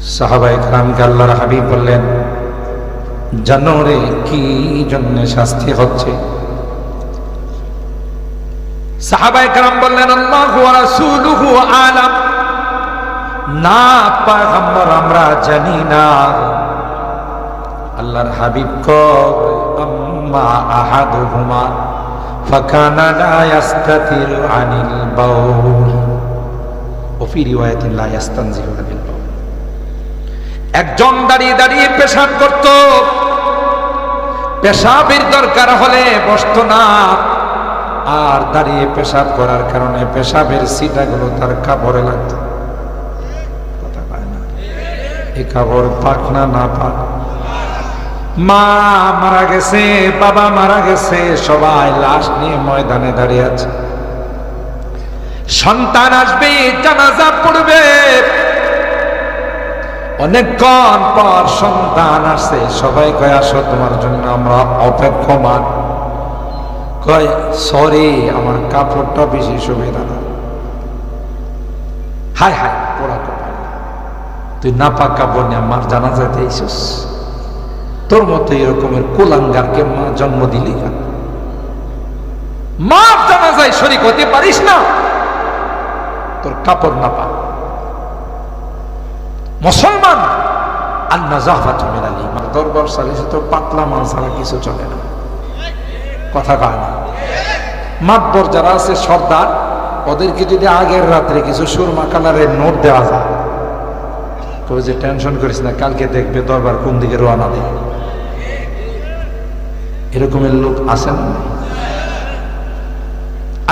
সাহাবাই খালামকে আল্লাহর হাবিব বললেন, জানোরে, কি জন্য শাস্তি হচ্ছে? সাহাবাই কালাম বললেন, আল্লাহ রাসূলুহু আলাম। না পয়গম্বর আমরা জানি না। আল্লাহর হাবিব কব আম্মা আহাদুহুমা, ফাকানা লা ইয়াসতাতির আনিল বাউল। ওফি রিওয়ায়াতিন লা ইয়াস্তানজিহু আনিল একজন দাঁড়িয়ে দাঁড়িয়ে পেশাব করত। পেশাবের দরকার হলে বসত না। আর দাঁড়িয়ে পেশাব করার কারণে পেশাবের সিটাগুলো তার কাপড়ে লাগতো। কথা পায় পাক না না পাক? মা মারা গেছে, বাবা মারা গেছে, সবাই লাশ নিয়ে ময়দানে দাঁড়িয়ে আছে। সন্তান আসবে, জানাজা পড়বে। অনেকক্ষণ পর সন্তান আসে সবাই কয়, আসো, তোমার জন্য আমরা অপেক্ষমান। কয় সরি আমার কাপড়টা বেশি সুবিধা না। হাই হাই পোড়া কপাল। তুই না পাক কাপড় নিয়ে আমার জানাজাতে এইসস তোর মতো এরকমের কুলাঙ্গারকে মা জন্ম দিলি কেন? মা জানাজায় শরিক হতে পারিস না। তোর কাপড় না পা মুসলমান। আর নাজাফাত মিলালি মানে দরবার সালিসে তো পাতলা মাল ছাড়া কিছু চলে না। কথা কয় না। মাতবর যারা আছে সর্দার, ওদেরকে যদি আগের রাত্রে কিছু সুরমা কালারের নোট দেওয়া যায়, কবে যে টেনশন করিস না, কালকে দেখবে দরবার কোন দিকে রওনা দেয়। এরকমের লোক আছেন? না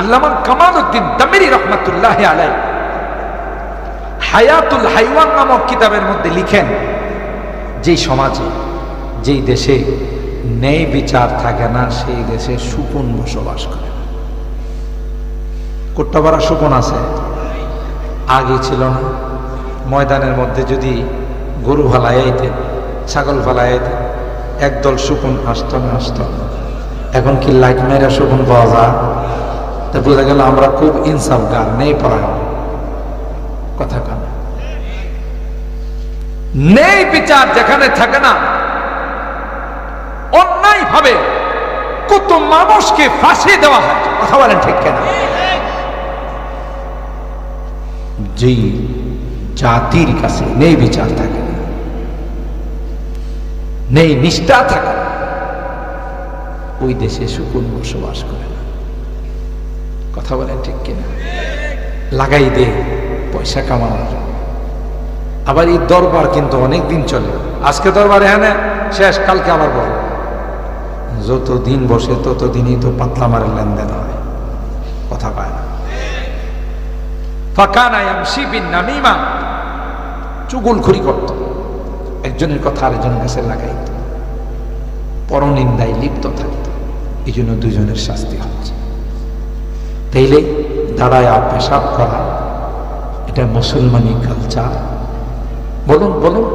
আল্লামা কামাল উদ্দিন দামেরি রহমতুল্লাহ আলাই হায়াতুল হাইওয়ান নামক কিতাবের মধ্যে লিখেন, যেই সমাজে, যেই দেশে ন্যায় বিচার থাকে না, সেই দেশে সুকুন বসবাস করে না। কোট্টাপাড়া সুকুন আছে, আগে ছিল না। ময়দানের মধ্যে যদি গরু ফালাই আইতেন, ছাগল ফালাই আইতেন, একদল সুকুন আসতো না, আসতো এখন কি লাইট মেরা সুকুন পাওয়া যায়? তা বোঝা গেল আমরা খুব ইনসাফ গান নেই পড়ায় কথা কান। নেই বিচার যেখানে থাকে না। অন্যায় ভাবে কত মানুষকে ফাঁসি দেওয়া হয়। কথা বলেন ঠিক কেনা? যেই জাতির কাছে নেই বিচার থাকে না, নেই নিষ্ঠা থাকে না, ওই দেশে সুকুন বসবাস করে না। কথা বলেন ঠিক কিনা? লাগাই দে, পয়সা কামানোর জন্য। আবার এই দরবার কিন্তু অনেক দিন চলে। আজকে দরবার এখানে শেষ, কালকে আবার বল যত দিন বসে তত দিনই তো পাতলা মারের লেনদেন হয়। কথা পায় না। ফাঁকানা ইয়ামশি বিন নামিমা। চুগুলখুরি করত। একজনের কথা আরেকজনের কাছে লাগাইত। পরনিন্দায় লিপ্ত থাকত। এই জন্য দুজনের শাস্তি হচ্ছে। তাইলে দাঁড়ায় পেশাব করা, এটা মুসলমানি কালচার বলুন বলুন,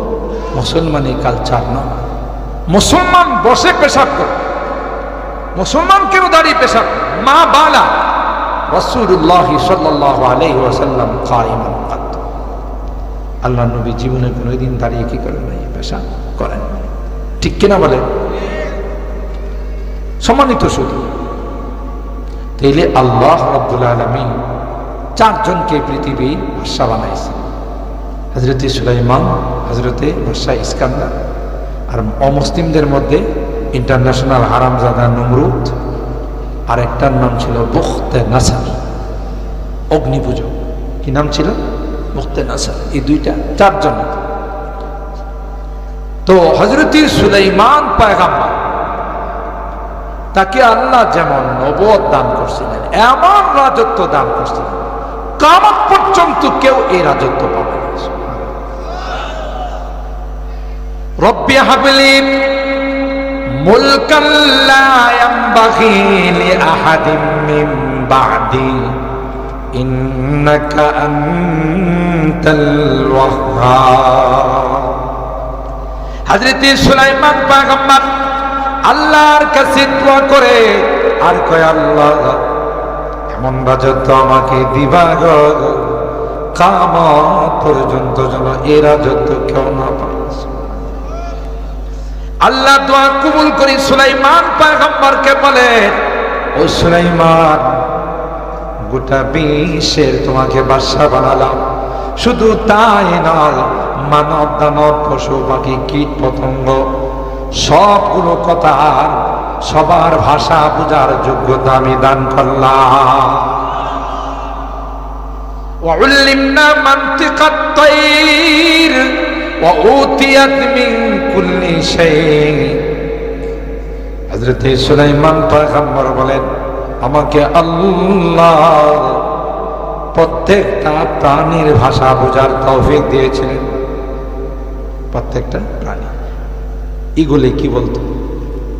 মুসলমানি কালচার না। মুসলমান বসে পেশাব করে। মুসলমান কেন দাঁড়িয়ে পেশাব মা বালা রসুল্লাহ সাল্লাহ আলাইহি ওয়াসাল্লাম কাইমান আল্লাহ নবী জীবনে কোনোদিন দাঁড়িয়ে কি করেন নাই, পেশাব করেন ঠিক কিনা বলেন সম্মানিত শুধু। তাইলে আল্লাহ রব্দুল আলমী চারজনকে পৃথিবী ভাষা বানাইছে হজরতে সুলাইমান হজরতে ভাষা ইস্কান্দার আর অমুসলিমদের মধ্যে ইন্টারন্যাশনাল হারামজাদা নমরুদ, আর একটার নাম ছিল বখতে নাসার অগ্নি পুজো কি নাম ছিল? বখতে নাসার। এই দুইটা চারজন। তো হজরতি সুলাইমান পায়গাম্মা তাকে আল্লাহ যেমন নবদ দান করছিলেন, এমন রাজত্ব দান করছিলেন, কামত পর্যন্ত কেউ এই রাজত্ব পাবে রব্বি হাবলি মুলকান লা ইয়ানবাগি লিআহাদিন মিন বা'দি। ইন্নাকা আনতাল ওয়াহ্হাব। হযরত সুলাইমান পয়গম্বর আল্লাহর কাছে দোয়া করে, আর কয়, আল্লাহ, এমন রাজত্ব আমাকে দিবা গো। কামত পর্যন্ত যেন এ রাজত্ব কেউ না পায়। আল্লাহ দোয়া কবুল করি সুলাইমান পয়গম্বরকে বলে ও সুলাইমান গোটা বিশ্বের তোমাকে বাদশা বানালাম শুধু তাই নয় মানব দানব পশু পাখি কীট পতঙ্গ সবগুলো কথা সবার ভাষা বোঝার যোগ্যতা আমি দান করলাম وعلمنا منطق الطير বলেন, আমাকে আল্লাহ প্রত্যেকটা প্রাণীর ভাষা বোঝার তৌফিক দিয়েছিলেন। প্রত্যেকটা প্রাণী। ইগুলি কি বলতো?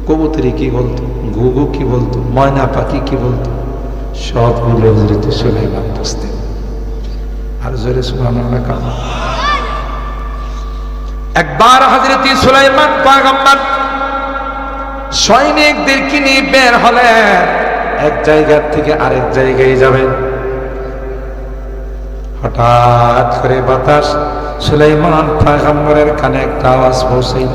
কবুতরি কি বলতো? ঘুঘু কি বলতো? ময়না পাখি কি বলতো? সবগুলো হজরত সুলাইমান বুঝতেন আর জোরে সুলাইমান কামা একবার হযরত সুলাইমান পয়গম্বর সৈনিকদেরকে নিয়ে বের হলেন এক জায়গা থেকে আরেক জায়গায় যাবেন। হঠাৎ করে বাতাস, সুলাইমান পয়গম্বরের কানে একটা আওয়াজ পৌঁছাইল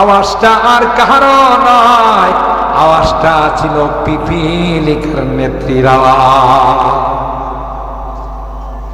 আওয়াজটা আর কাহারও নয়, আওয়াজটা ছিল পিপিলিকার নেত্রীর আওয়াজ।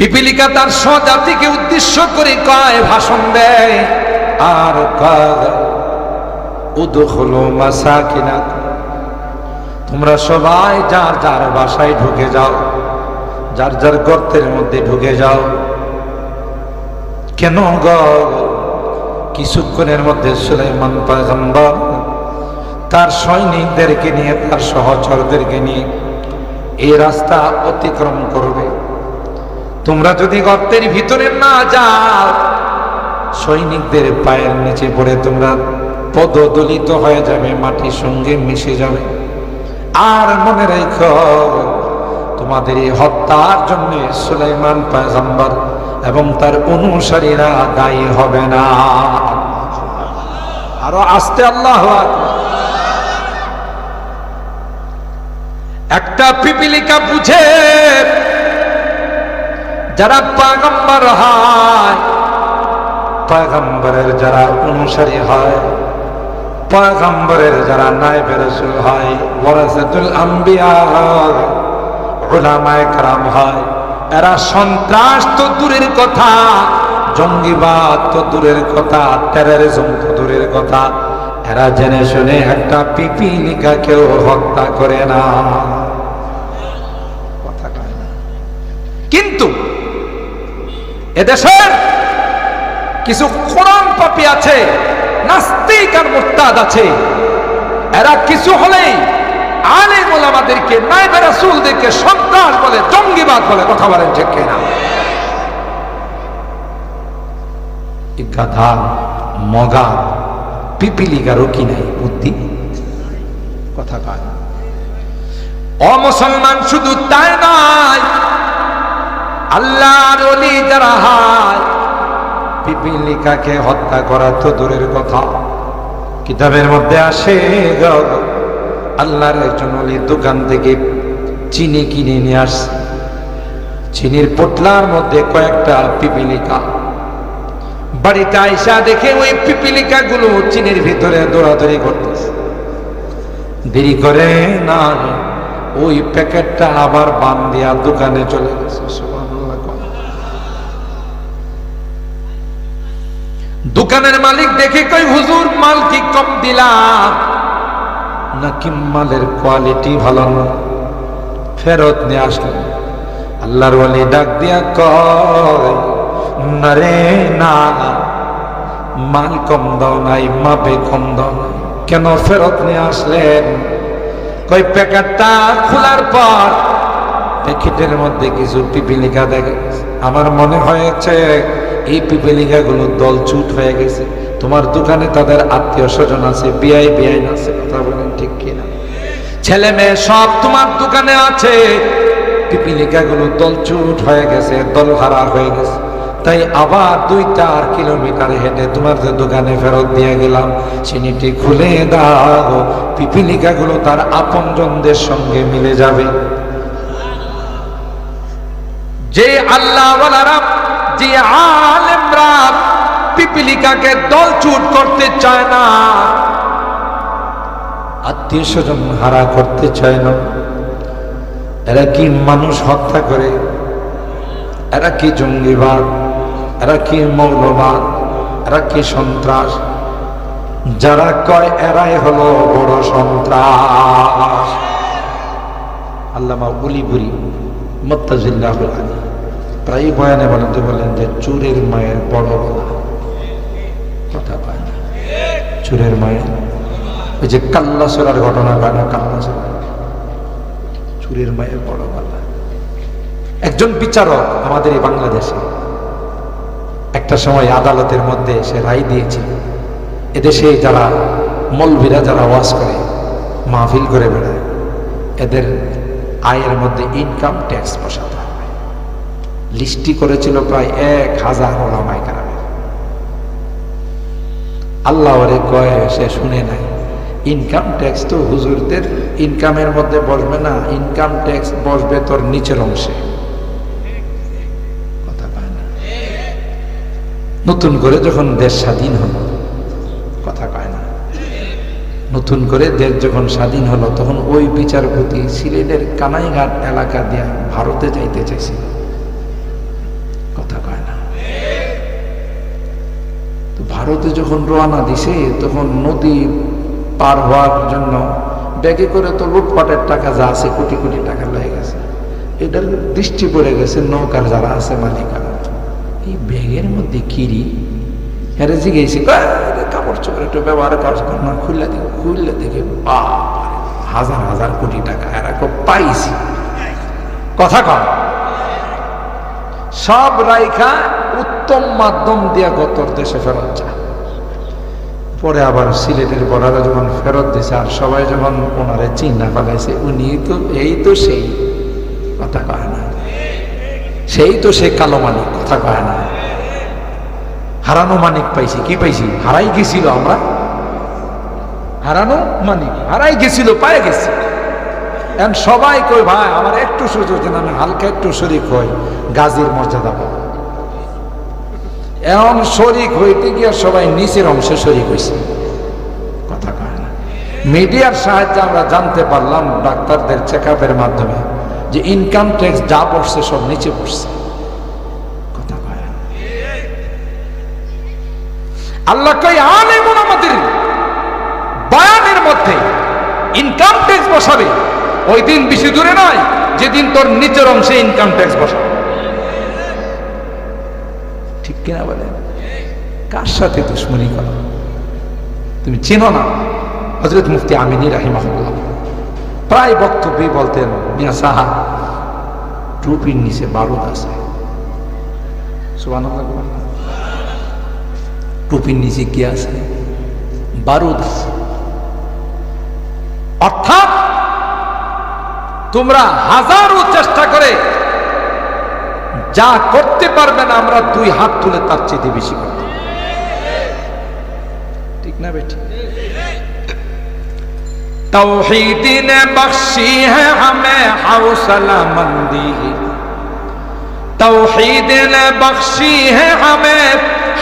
পিপিলিকা তার স্বজাতিকে উদ্দেশ্য করে কয়, ভাষণ দেয়। আর মাসাকিনাক তোমরা সবাই যার যার বাসায় ঢুকে যাও, যার যার গর্তের মধ্যে ঢুকে যাও। কেন গ? কিছুক্ষণের মধ্যে সুলাইমান পয়গম্বর তার সৈনিকদেরকে নিয়ে, তার সহচরদেরকে নিয়ে এই রাস্তা অতিক্রম করবে। তোমরা যদি গর্তের ভিতরে না যাও, সৈনিকদের পায়ের নিচে পড়ে তোমরা পদদলিত হয়ে যাবে মাটির সঙ্গে মিশে যাবে। আর মনে রেখো, তোমাদের এই হত্যার জন্য সুলাইমান পয়গম্বর এবং তার অনুসারীরা দায়ী হবে না। আরও আস্তে আল্লাহ একটা পিপিলিকা বুঝে যারা পাগম্বর হয়, পাগম্বরের যারা অনুসারী হয়, পাগম্বরের যারা নাইবে রসুল হয়, ওয়ারাসাতুল আম্বিয়া হয় ওলামায়ে কারাম হয়, এরা সন্ত্রাস তো দূরের কথা, জঙ্গিবাদ তো দূরের কথা টেরোরিজম তো দূরের কথা, এরা জেনে শুনে একটা পিপিলিকাকেও হত্যা করে না কথা কয় না কিন্তু এদেশের কিছু কোরআন পাপি আছে, নাস্তিক আর মোরতাদ আছে। এরা কিছু হলেই আলে মোলামাদেরকে নাইবে রাসূলদেরকে সন্ত্রাস বলে, জঙ্গিবাদ বলে কথা বলেন, ঠিক কিনা? গাধা, মগা কি নাই, বুদ্ধি? কথা কয়। অমুসলমান শুধু তাই নয় আল্লাহর অলি যারা হয়, পিপিলিকাকে হত্যা করা তো দূরের কথা। কিতাবের মধ্যে আসে আল্লাহর একজন অলি দোকান থেকে চিনি কিনে নিয়ে আসছে। চিনির পোটলার মধ্যে কয়েকটা পিপিলিকা। বাড়িতে আইসা দেখে ওই পিপিলিকা গুলো চিনির ভিতরে দৌড়াদৌড়ি করতেছে। দেরি করে না, ওই প্যাকেটটা আবার বান দিয়া দোকানে চলে গেছে। দোকানের মালিক দেখে কই, হুজুর, মাল কি কম দিলাম নাকি মালের কোয়ালিটি ভালো না? ফেরত নিয়ে আসলেন আল্লাহর ওয়ালি ডাক দিয়া কয় না না, মাল কম দাও নাই, মাপে কম দাও নাই। কেন ফেরত নিয়ে আসলেন? কই, প্যাকেটটা খোলার পর প্যাকেটের মধ্যে কিছু পিপিলিকা দেখে আমার মনে হয়েছে এই পিপিলিকা গুলো দল চুট হয়ে গেছে। তোমার দোকানে তাদের আত্মীয় স্বজন আছে, বিআই, বিআইন আছে, কথা বলেন ঠিক কিনা? ছেলে মেয়ে সব তোমার দোকানে আছে। পিপিলিকা গুলো দল চুট হয়ে গেছে, দল হারা হয়ে গেছে। তাই আবার দুই চার কিলোমিটার হেঁটে তোমার যে দোকানে ফেরত দিয়ে গেলাম চিনিটি খুলে দাও। পিপিলিকা গুলো তার আপনজনদের সঙ্গে মিলে যাবে। যে আল্লাহ যে আলেমরা পিপিলিকাকে দলচুট করতে চায় না। আত্মীয় স্বজন হারা করতে চায় না। এরা কি মানুষ হত্যা করে? এরা কি জঙ্গিবাদ? এরা কি মৌলবাদ? এরা কি সন্ত্রাস? যারা কয় এরাই হলো বড় সন্ত্রাস। আল্লাহ আল্লামা উলিপুরি মত্তাজিল্লাহ আলী। প্রায় বয়ানে বলতে বলেন যে চুরের মায়ের বড় গলা। কথা পায় না। চুরের মায়ের? ওই যে কাল্লা সোরার ঘটনা পায় না, কাল্লা সোরা? চুরের মায়ের বড় গলা। একজন বিচারক আমাদের এই বাংলাদেশে একটা সময় আদালতের মধ্যে সে রায় দিয়েছিল। এদেশে যারা মলভিরা যারা ওয়াজ করে, মাহফিল করে বেড়ায়, এদের আয়ের মধ্যে ইনকাম ট্যাক্স বসাতে হবে। লিস্টি করেছিল প্রায় এক হাজার ওলামাই কারামে আল্লাহ ওরে কয়, সে শুনে নাই। ইনকাম ট্যাক্স তো হুজুরদের ইনকামের মধ্যে বসবে না। ইনকাম ট্যাক্স বসবে তোর নিচের অংশে। নতুন করে যখন দেশ স্বাধীন হলো নতুন করে দেশ যখন স্বাধীন হলো, তখন ওই বিচারপতি সিলেটের কানাইঘাট এলাকা দিয়া ভারতে যাইতে চাইছিল। কথা কয় না। তো ভারতে যখন রওনা দিছে, তখন নদী পার হওয়ার জন্য ব্যাগে করে তো লুটপাটের টাকা যা আছে, কোটি কোটি টাকা লেগে গেছে। এটার দৃষ্টি পড়ে গেছে, নৌকার যারা আছে মালিকারা এই ব্যাগের মধ্যে কিরি? হেরে জিগেছি কাপড় চোপড় একটু ব্যবহার কাজ না খুললে দেখি খুললে দেখে হাজার হাজার কোটি টাকা এরা খুব পাইছি। কথা কম সব রাইখা উত্তম মাধ্যম দিয়া গতর দেশে ফেরত যায় পরে আবার সিলেটের বড়ারা যখন ফেরত দিছে, আর সবাই যখন ওনারে চিন্তা ফেলাইছে উনি তো, এই তো সেই, কথা কয় না। সেই তো সে কালো মানিক, কথা কয় না। হারানো মানিক পাইছি, কি পাইছি? হারাই গেছিল আমরা। হারানো মানিক হারাই গেছিল, পায়ে গেছি। এখন সবাই কই ভাই, আমার একটু সুযোগ যেন আমি হালকা একটু শরিক হই, গাজীর মর্যাদা পাবো। এমন শরিক হইতে গিয়ে সবাই নিচের অংশে শরিক হয়েছে কথা কয় না। মিডিয়ার সাহায্যে আমরা জানতে পারলাম ডাক্তারদের চেক আপের মাধ্যমে যে ইনকাম ট্যাক্স যা পড়ছে সব নিচে পড়ছে। কথা কয় আল্লাহ কই বয়ানের মধ্যে ইনকাম ট্যাক্স বসাবে। ওই দিন বেশি দূরে নয়, যেদিন তোর নিচের অংশে ইনকাম ট্যাক্স বসাবে। ঠিক কিনা বলে? কার সাথে দুশ্মনী করো? তুমি চেনো না? হজরত মুফতি আমিনী রাহিমাহুল্লাহ প্রায় বক্তব্যে বলতেন, মিয়া সাহা, টুপির নিচে বারুদ আছে? টুপির নিচে কি আছে? বারুদ আছে। অর্থাৎ তোমরা হাজারো চেষ্টা করে যা করতে পারবে না আমরা দুই হাত তুলে তার চেয়ে বেশি করতে ঠিক না বেটি توحید نے بخشی ہے ہمیں حوصلہ مندی توحید نے بخشی ہے ہمیں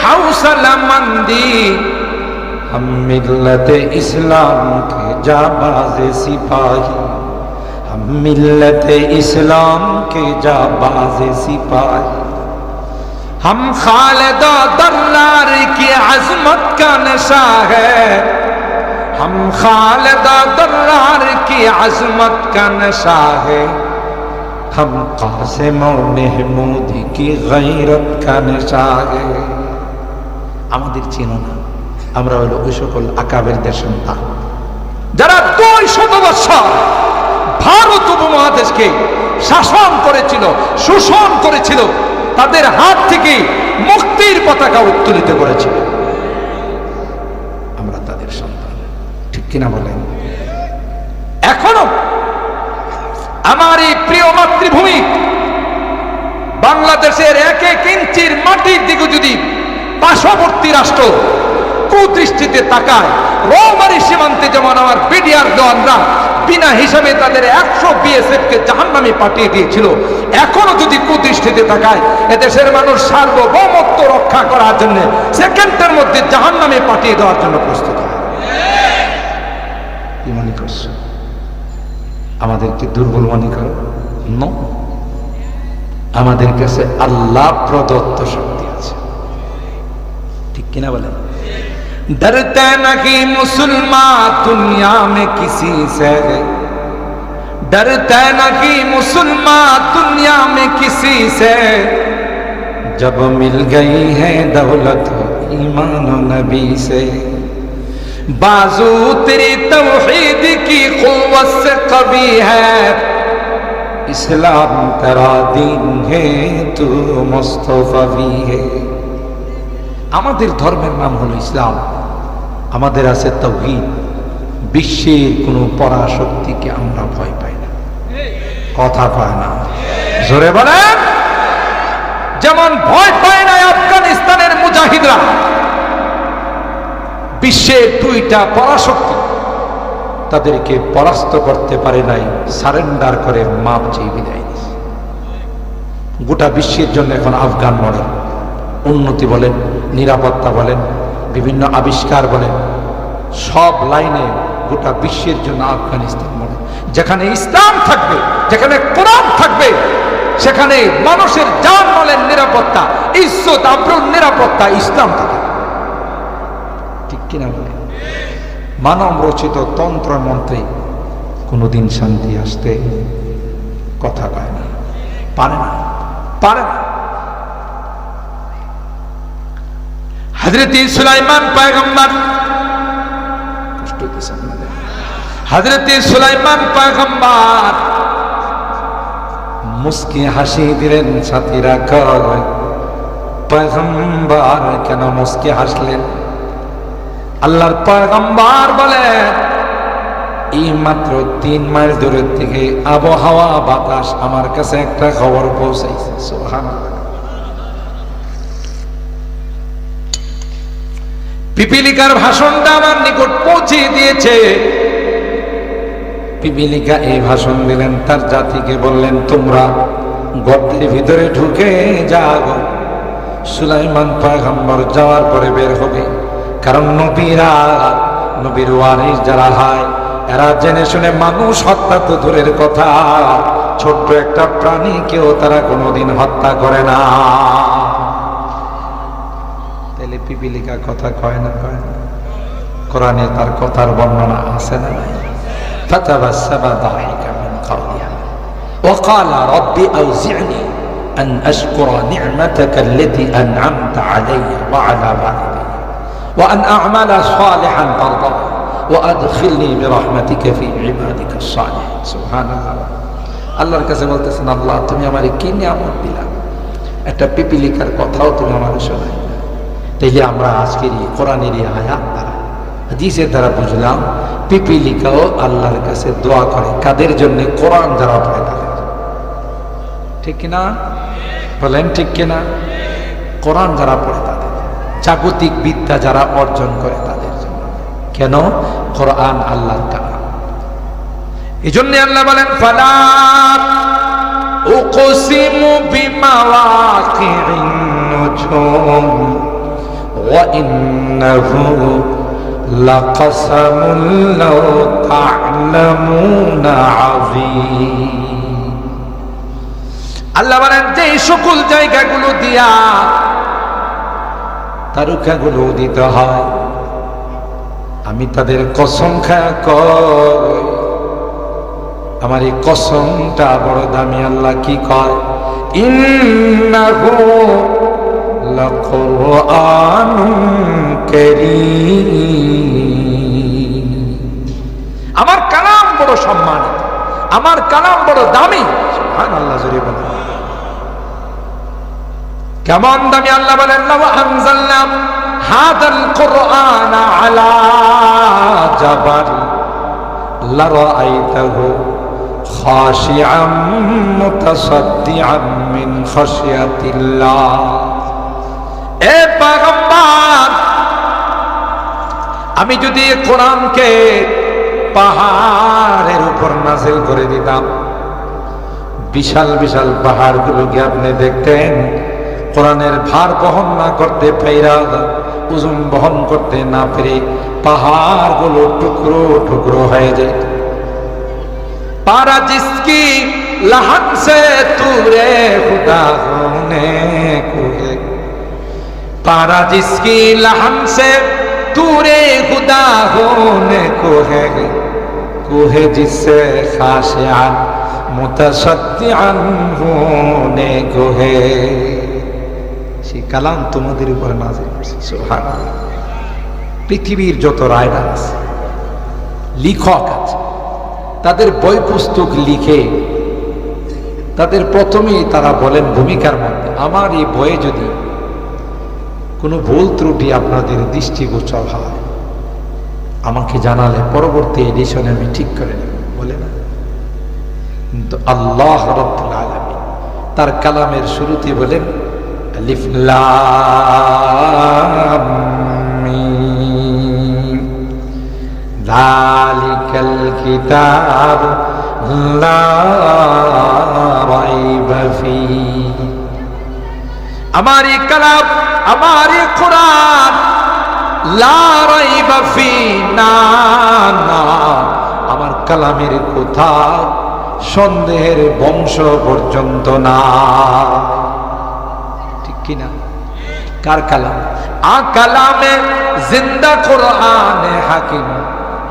حوصلہ مندی ہم ملت اسلام کے के जाबाज सिपाही हम मिल्लत इस्लाम के जाबाज सिपाही हम खालिदा दर्रार की अजमत का नशा है हम खालिदा दर्रार की अजमत का नशा है हम कासिम और महमूदी की गैरत का नशा है আমাদের চেনো না আমরা হলো ওই সকল আকাবেরদের সন্তান যারা দুই শত বৎসর ভারত উপমহাদেশকে শাসন করেছিল, শোষণ করেছিল, তাদের হাত থেকে মুক্তির পতাকা উত্তোলিত করেছিল আমরা তাদের সন্তান। ঠিক কিনা বলেন? এখনও আমার এই প্রিয় মাতৃভূমি বাংলাদেশের এক এক ইঞ্চির মাটির দিকে যদি পার্শ্ববর্তী রাষ্ট্র কুদৃষ্টিতে তাকায় রৌমারি সীমান্তে যেমন আমার বিডিআর দেওয়ানরা বিনা হিসাবে তাদের একশো বিএসএফ কে জাহান নামে পাঠিয়ে দিয়েছিল, এখনও যদি কুদৃষ্টিতে তাকায়, এদেশের মানুষ সার্বভৌমত্ব রক্ষা করার জন্য সেকেন্ডের মধ্যে জাহান নামে পাঠিয়ে দেওয়ার জন্য প্রস্তুত মনে করছ? আমাদেরকে দুর্বল মনে করো? ন আমাদের কাছে আল্লাহ প্রদত্ত শক্তি আছে। ঠিক কিনা বলেন? डरते नहीं मुसलमान दुनिया में किसी से डरते नहीं मुसलमान दुनिया में किसी से जब मिल गई है दौलत ईमान नबी से बाजू तेरी तौहीद की कुव्वत से कभी है इस्लाम तेरा दीन है तू मुस्तफा भी है আমাদের ধর্মের নাম হলো ইসলাম আমাদের আছে তৌহিদ। বিশ্বের কোনো পরাশক্তিকে আমরা ভয় পাই না। কথা পায় না। জোরে বলেন। যেমন ভয় পায় না আফগানিস্তানের মুজাহিদরা। বিশ্বের দুইটা পরাশক্তি। তাদেরকে পরাস্ত করতে পারে নাই, সারেন্ডার করে মাপ চেয়ে বিদায় গোটা বিশ্বের জন্য এখন আফগান মডেল। উন্নতি বলেন, নিরাপত্তা বলেন বিভিন্ন আবিষ্কার বলেন সব লাইনে গোটা বিশ্বের জন্য আফগানিস্তান মডেল যেখানে ইসলাম থাকবে, যেখানে কোরআন থাকবে, সেখানে মানুষের জান মালের নিরাপত্তা, ইজ্জত, আব্রুর নিরাপত্তা ইসলাম থাকে। ঠিক কিনা বলে? মানব রচিত তন্ত্র মন্ত্রে কোনোদিন শান্তি আসতে কথা পায় না। পারে না। পারে না। হজরত সুলাইমান পায়গম্বর। কষ্ট সুলাইমান পায়গম্বর। মুস্কি হাসি দিলেন সাথীরা কয়, পয়গম্বর, কেন মুস্কি হাসলেন? আল্লাহর পয়গম্বর বলেন এই মাত্র তিন মাইল দূরের থেকে আবহাওয়া বাতাস আমার কাছে একটা খবর পৌঁছাইছে। সুবহানাল্লাহ। পিপিলিকার ভাষণটা আমার নিকট পৌঁছে দিয়েছে। পিপিলিকা এই ভাষণ দিলেন, তার জাতিকে বললেন, তোমরা গর্তের ভিতরে ঢুকে যাও সুলাইমান পয়গম্বর যাওয়ার পরে বের হবে। কারণ নবীরা, নবীর ওয়ারিস যারা হয়, এরা জেনে শুনে মানুষ হত্যা তো দূরের কথা। ছোট্ট একটা প্রাণীকেও তারা কোনোদিন হত্যা করে না। পিপিলিকা কথা কয় না কয় না কোরআনে তার কথার বর্ণনা আছে না নাই فتبسم ضاحكا من قولها وقال رب أوزعني أن أشكر نعمتك التي أنعمت علي وعلى والدي وأن أعمل صالحا ترضاه وأدخلني برحمتك في عبادك الصالحين سبحان الله আল্লাহর কাছে বলতেছেন আল্লাহ তুমি আমার কি নিয়ামত দিলা একটা পিপিলিকার কথাও তুমি আমার শোনাই না তাইলে আমরা আজকের এই কোরআনের এই আয়াত দ্বারা, হাদিসের দ্বারা বুঝলাম, পিপিলিকাও আল্লাহর কাছে দোয়া করে। কাদের জন্য? কোরআন যারা পড়ে তাদের ঠিক কিনা বলেন ঠিক কিনা কোরআন যারা পড়ে তাদের জাগতিক বিদ্যা যারা অর্জন করে তাদের জন্য। কেন? কোরআন আল্লাহর কালাম। এই জন্য আল্লাহ বলেন, ফালা উকসিমু বিমাওয়াকিন নুজুম। ওয়া ইন্নাহু لقسم لو تعلمون عظيم আল্লাহ বলেন যে সকল জায়গাগুলো দিয়া তারকাগুলো উদিত হয় আমি তাদের কসম খায়া কয় আমার এই কসমটা বড় দামি আল্লাহ কি কয় ইন্নাহু لقرآن كريم আমার কালাম বড় সম্মানিত আমার কালাম বড় দামি সুবহান আল্লাহ জোরে বলেন কেমন দামি আল্লাহ বলেন লাউ আনজালনাম হাদাল কুরআন আলা জাবাল লারাআইতাহু খাশিআম মুতাসাদ্দিআম মিন খাশিয়াতিল্লাহ এ পয়গম্বর আমি যদি কোরআনকে পাহাড়ের উপর নাজিল করে দিতাম, বিশাল বিশাল পাহাড়গুলোকে আপনি দেখতেন? কোরআনের ভার বহন না করতে ফেরা উজুম বহন করতে না পেরে পাহাড়গুলো টুকরো টুকরো হয়ে যায়। পারা জিসকি লাহান সে তুরে, খুদা হোনে কোয়ে पारा जिसकी लहन से तूरे खुदा होने को है को है जिससे खाशियान मुतसद्दिआन होने को है সেই কালাম তোমাদের উপরে নাজিল করছে সুবহানাল্লাহ পৃথিবীর যত রায়ডার আছে লিখক আছে তাদের বই পুস্তক লিখে তাদের প্রথমেই তারা বলেন ভূমিকার মধ্যে আমার এই বইয়ে যদি কোনো ভুল ত্রুটি আপনাদের দৃষ্টিগোচর হয়, আমাকে জানালে পরবর্তী এডিশনে আমি ঠিক করে নেব, বলে না? কিন্তু আল্লাহ রব্দুল আলমী তার কালামের শুরুতে বলেন দালিকাল কিতাব আমার এই কালাম আমার এই কোরআন আমার কালামের কোথা সন্দেহের বংশ পর্যন্ত না। ঠিক কিনা? কার কালাম? আ কালামে জিন্দা কোরআনে হাকিম,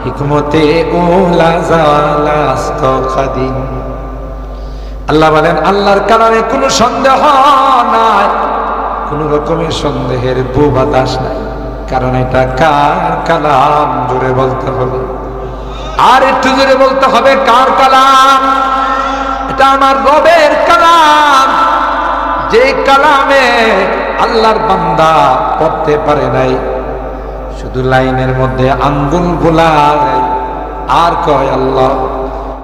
হিকমতে আল্লাহ বলেন, আল্লাহর কালামে কোনো সন্দেহ নাই। কোন রকমের সন্দেহের বু বাতাস নাই। কারণ এটা কার কালাম? জোরে বলতে হবে। আর একটু জোরে বলতে হবে, কার কালাম? এটা আমার রবের কালাম। যে কালামে আল্লাহর বান্দা পড়তে পারে নাই। শুধু লাইনের মধ্যে আঙ্গুল ভোলা আর কয় আল্লাহ?